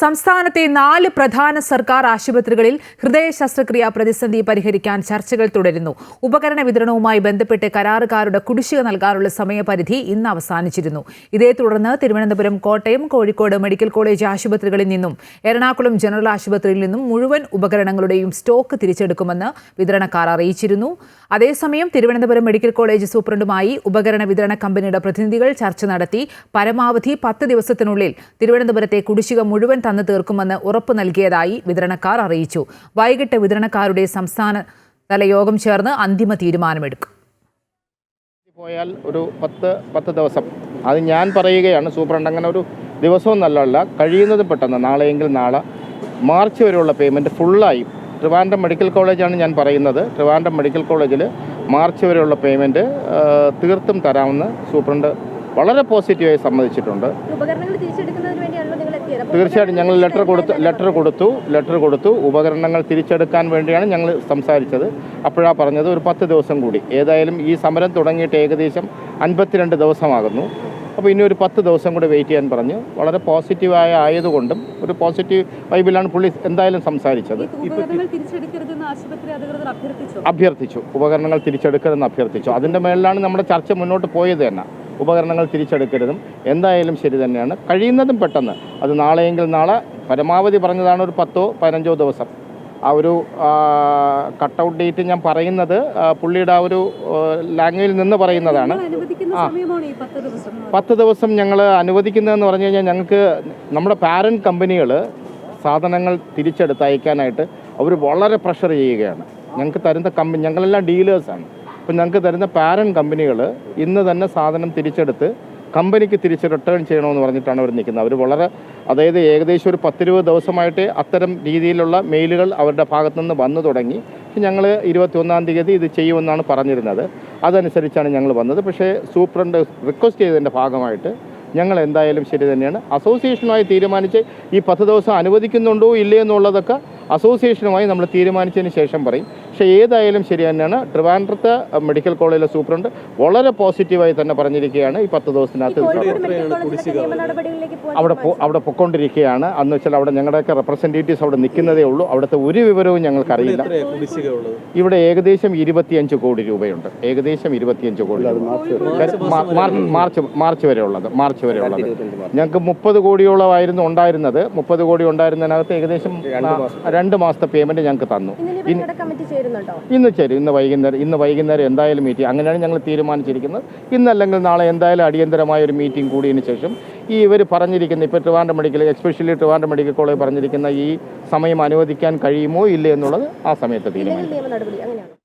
സംസ്ഥാനത്തെ നാല് പ്രധാന സർക്കാർ ആശുപത്രികളിൽ ഹൃദയ ശസ്ത്രക്രിയ പ്രതിസന്ധി പരിഹരിക്കാൻ ചർച്ചകൾ തുടരുന്നു. ഉപകരണ വിതരണവുമായി ബന്ധപ്പെട്ട് കരാറുകാരുടെ കുടിശ്ശിക നൽകാനുള്ള സമയപരിധി ഇന്ന് അവസാനിച്ചിരുന്നു. ഇതേ തുടർന്ന് തിരുവനന്തപുരം കോട്ടയം കോഴിക്കോട് മെഡിക്കൽ കോളേജ് ആശുപത്രികളിൽ നിന്നും എറണാകുളം ജനറൽ ആശുപത്രിയിൽ നിന്നും മുഴുവൻ ഉപകരണങ്ങളുടെയും സ്റ്റോക്ക് തിരിച്ചെടുക്കുമെന്ന് വിതരണക്കാർ അറിയിച്ചിരുന്നു. അതേസമയം തിരുവനന്തപുരം മെഡിക്കൽ കോളേജ് സൂപ്രണ്ടുമായി ഉപകരണ വിതരണ കമ്പനിയുടെ പ്രതിനിധികൾ ചർച്ച നടത്തി പരമാവധി പത്ത് ദിവസത്തിനുള്ളിൽ തിരുവനന്തപുരത്തെ കുടിശ്ശിക മുഴുവൻ തന്നു തീർക്കുമെന്ന് ഉറപ്പു നൽകിയതായി വിതരണക്കാർ അറിയിച്ചു. വൈകിട്ട് വിതരണക്കാരുടെ സംസ്ഥാന തല യോഗം ചേർന്ന് അന്തിമ തീരുമാനമെടുക്കും. പോയാൽ ഒരു പത്ത് പത്ത് ദിവസം. അത് ഞാൻ പറയുകയാണ് സൂപ്രണ്ട്. അങ്ങനെ ഒരു ദിവസവും നല്ലതല്ല കഴിയുന്നത് പെട്ടെന്ന്. നാളെയെങ്കിൽ നാളെ. മാർച്ച് വരെയുള്ള പേയ്മെന്റ് ഫുള്ളായി ട്രിവാൻഡ്രം മെഡിക്കൽ കോളേജാണ് ഞാൻ പറയുന്നത്. ട്രിവാൻഡ്രം മെഡിക്കൽ കോളേജിൽ മാർച്ച് വരെയുള്ള പേയ്മെന്റ് തീർത്തും തരാമെന്ന് സൂപ്രണ്ട് വളരെ പോസിറ്റീവായി സമ്മതിച്ചിട്ടുണ്ട്. ഉപകരണങ്ങൾ തിരിച്ചെടുക്കുന്നതിന് വേണ്ടിയാണല്ലോ തീർച്ചയായിട്ടും ഞങ്ങൾ ലെറ്റർ കൊടുത്തു ലെറ്റർ കൊടുത്തു ലെറ്റർ കൊടുത്തു. ഉപകരണങ്ങൾ തിരിച്ചെടുക്കാൻ വേണ്ടിയാണ് ഞങ്ങൾ സംസാരിച്ചത്. അപ്പോഴാണ് പറഞ്ഞത് ഒരു പത്ത് ദിവസം കൂടി. ഏതായാലും ഈ സമരം തുടങ്ങിയിട്ട് ഏകദേശം അൻപത്തിരണ്ട് ദിവസമാകുന്നു. അപ്പോൾ ഇനി ഒരു പത്ത് ദിവസം കൂടി വെയിറ്റ് ചെയ്യാൻ പറഞ്ഞു. വളരെ പോസിറ്റീവായ ആയതുകൊണ്ടും ഒരു പോസിറ്റീവ് വൈബിലാണ് പുള്ളി എന്തായാലും സംസാരിച്ചത്. അഭ്യർത്ഥിച്ചു. ഉപകരണങ്ങൾ തിരിച്ചെടുക്കരുതെന്ന് അഭ്യർത്ഥിച്ചു. അതിന്റെ മേളിലാണ് നമ്മുടെ ചർച്ച മുന്നോട്ട് പോയത് തന്നെ. ഉപകരണങ്ങൾ തിരിച്ചെടുക്കരുതും. എന്തായാലും ശരി തന്നെയാണ്. കഴിയുന്നതും പെട്ടെന്ന്. അത് നാളെയെങ്കിൽ നാളെ. പരമാവധി പറഞ്ഞതാണ് ഒരു പത്തോ പതിനഞ്ചോ ദിവസം. ആ ഒരു കട്ടൗട്ട് ഡേറ്റ് ഞാൻ പറയുന്നത് പുള്ളിയുടെ ആ ഒരു ലാംഗ്വേജിൽ നിന്ന് പറയുന്നതാണ്. ആ. പത്ത് ദിവസം. പത്ത് ഞങ്ങൾ അനുവദിക്കുന്നതെന്ന് പറഞ്ഞു കഴിഞ്ഞാൽ ഞങ്ങൾക്ക് നമ്മുടെ പാരന്റ് കമ്പനികൾ സാധനങ്ങൾ തിരിച്ചെടുത്ത് അയക്കാനായിട്ട് അവർ വളരെ പ്രഷർ ചെയ്യുകയാണ്. ഞങ്ങൾക്ക് തരുന്ന കമ്പനി ഞങ്ങളെല്ലാം ഡീലേഴ്സാണ് അപ്പം ഞങ്ങൾക്ക് തരുന്ന പാരന്റ് കമ്പനികൾ ഇന്ന് തന്നെ സാധനം തിരിച്ചെടുത്ത് കമ്പനിക്ക് തിരിച്ച് റിട്ടേൺ ചെയ്യണമെന്ന് പറഞ്ഞിട്ടാണ് അവർ നിൽക്കുന്നത്. അവർ വളരെ അതായത് ഏകദേശം ഒരു പത്തിരുപത് ദിവസമായിട്ട് അത്തരം രീതിയിലുള്ള മെയിലുകൾ അവരുടെ ഭാഗത്തുനിന്ന് വന്നു തുടങ്ങി. ഞങ്ങൾ ഇരുപത്തി ഒന്നാം തീയതി ഇത് ചെയ്യുമെന്നാണ് പറഞ്ഞിരുന്നത്. അതനുസരിച്ചാണ് ഞങ്ങൾ വന്നത്. പക്ഷേ സൂപ്രണ്ട് റിക്വസ്റ്റ് ചെയ്തതിന്റെ ഭാഗമായിട്ട് ഞങ്ങൾ എന്തായാലും ശരി തന്നെയാണ്. അസോസിയേഷനുമായി തീരുമാനിച്ച് ഈ പത്ത് ദിവസം അനുവദിക്കുന്നുണ്ടോ ഇല്ലേ എന്നുള്ളതൊക്കെ അസോസിയേഷനുമായി നമ്മൾ തീരുമാനിച്ചതിന് ശേഷം പറയും. പക്ഷെ ഏതായാലും ശരി തന്നെയാണ്. ട്രിവാൻഡ്രത്ത് മെഡിക്കൽ കോളേജിലെ സൂപ്രണ്ട് വളരെ പോസിറ്റീവായി തന്നെ പറഞ്ഞിരിക്കുകയാണ് ഈ പത്ത് ദിവസത്തിനകത്ത്. അവിടെ? അവിടെ പൊക്കൊണ്ടിരിക്കുകയാണ്. അന്ന് വെച്ചാൽ അവിടെ ഞങ്ങളുടെയൊക്കെ റെപ്രസെന്റേറ്റീവ്സ് അവിടെ നിൽക്കുന്നതേ ഉള്ളൂ. അവിടുത്തെ ഒരു വിവരവും ഞങ്ങൾക്കറിയില്ല. ഇവിടെ ഏകദേശം ഇരുപത്തിയഞ്ച് കോടി രൂപയുണ്ട്. ഏകദേശം ഇരുപത്തിയഞ്ച് കോടി മാർച്ച് മാർച്ച് മാർച്ച് വരെ. ഉള്ളത് മാർച്ച് വരെ ഉള്ളത്. ഞങ്ങൾക്ക് മുപ്പത് കോടിയോളമായിരുന്നു ഉണ്ടായിരുന്നത്. മുപ്പത് കോടി ഉണ്ടായിരുന്നതിനകത്ത് ഏകദേശം രണ്ട് മാസത്തെ പേയ്മെന്റ് ഞങ്ങൾക്ക് തന്നു. ഇന്ന് ശരി ഇന്ന് വൈകുന്നേരം ഇന്ന് വൈകുന്നേരം എന്തായാലും മീറ്റിംഗ് അങ്ങനെയാണ് ഞങ്ങൾ തീരുമാനിച്ചിരിക്കുന്നത്. ഇന്നല്ലെങ്കിൽ നാളെ എന്തായാലും അടിയന്തരമായ ഒരു മീറ്റിംഗ് കൂടിയതിന് ശേഷം ഈ ഇവർ പറഞ്ഞിരിക്കുന്ന ഇപ്പോൾ Trivandrum medical especially Trivandrum medical college പറഞ്ഞിരിക്കുന്ന ഈ സമയം അനുവദിക്കാൻ കഴിയുമോ ഇല്ലേ എന്നുള്ളത് ആ സമയത്ത് തീരുമാനിക്കും.